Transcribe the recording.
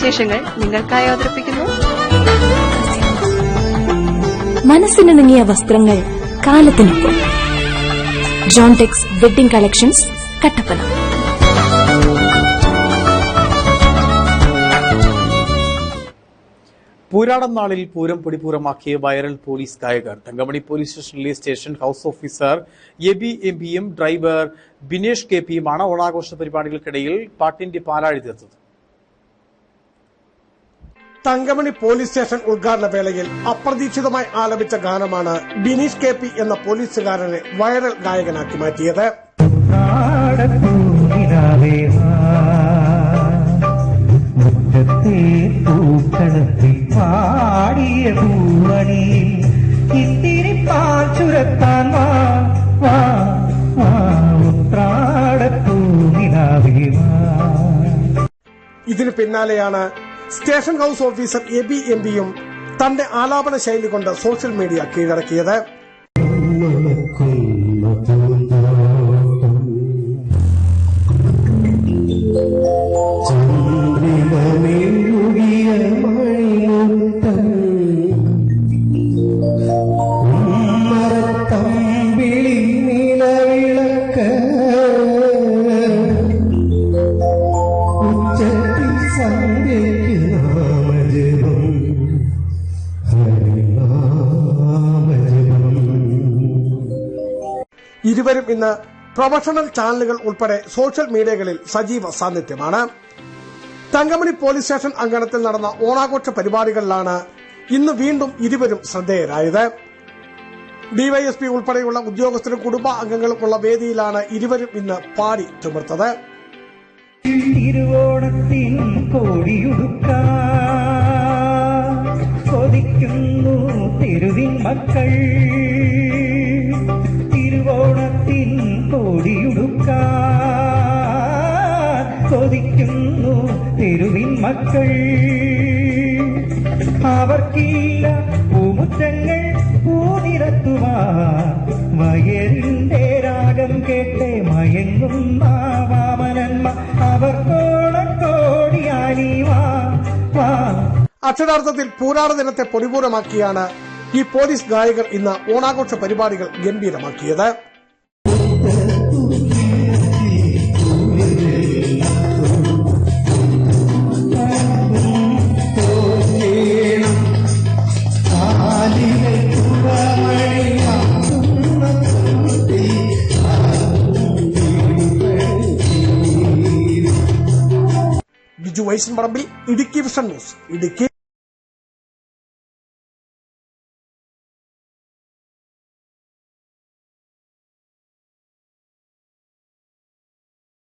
വിശേഷങ്ങൾ നിങ്ങൾക്കായി അവതരിപ്പിക്കുന്നു. മനസ്സിനിണങ്ങിയ വസ്ത്രങ്ങൾ കാലത്തിനൊപ്പം. Johntex wedding collections Kattappana. Pooradam നാളിൽ പൂരം പൊടിപൂരമാക്കിയ വൈറൽ പോലീസ് ഗായകർ. തങ്കമണി പോലീസ് സ്റ്റേഷനിലെ station house officer Abi M പിയും ഡ്രൈവർ ബിനേഷ് കെ പിയുമാണ് ഓണാഘോഷ പരിപാടികൾക്കിടയിൽ പാട്ടിന്റെ പാലാഴി തീർത്തത്. തങ്കമണി പോലീസ് സ്റ്റേഷൻ ഉദ്ഘാടന വേളയിൽ അപ്രതീക്ഷിതമായി ആലപിച്ച ഗാനമാണ് ബിനീഷ് കെ പി എന്ന പോലീസുകാരനെ വൈറൽ ഗായകനാക്കി മാറ്റിയത്. ഇതിനു പാടിയ പൂവണി ഇത്തിരി പാൽ ചുരത്താൻ വാ വാ വാ. ഉത്രാടത്തൂരിനാവേ വാ. പിന്നാലെയാണ് station house officer A B M പിയും തന്റെ ആലാപന ശൈലി കൊണ്ട് സോഷ്യൽ മീഡിയ കീഴടക്കിയത്. ഇരുവരും ഇന്ന് പ്രൊഫഷണൽ ചാനലുകൾ ഉൾപ്പെടെ സോഷ്യൽ മീഡിയകളിൽ സജീവ സാന്നിധ്യമാണ്. തങ്കമണി പോലീസ് സ്റ്റേഷൻ അങ്കണത്തിൽ നടന്ന ഓണാഘോഷ പരിപാടികളിലാണ് ഇന്ന് വീണ്ടും ഇരുവരും ശ്രദ്ധേയരായത്. ഡിവൈഎസ്പി ഉൾപ്പെടെയുള്ള ഉദ്യോഗസ്ഥരും കുടുംബ അംഗങ്ങളും ഉള്ള വേദിയിലാണ് ഇരുവരും ഇന്ന് പാടി ചുമർത്തത്. തിരുവോണത്തിൻ കോടിയുടുക്ക കൊതിക്കുന്നു തെരുവിൻ മക്കൾ. തിരുവോണത്തിൻ കോടിയുടുക്ക കൊതിക്കുന്നു തെരുവിൻ മക്കൾ. അവർക്കില്ല പൂമുറ്റങ്ങൾ പൂനിരത്തുവാൻ വയലിന്റെ രാഗം കേട്ട് മയങ്ങും വാമനന്മ. വാ അക്ഷരാർത്ഥത്തിൽ പൂരാട ദിനത്തെ പൊടിപൂരമാക്കിയാണ് ഈ പോലീസ് ഗായകർ ഇന്ന് ഓണാഘോഷ പരിപാടികൾ ഗംഭീരമാക്കിയത്. Vaishan Parambil Idukki vision news. Idukki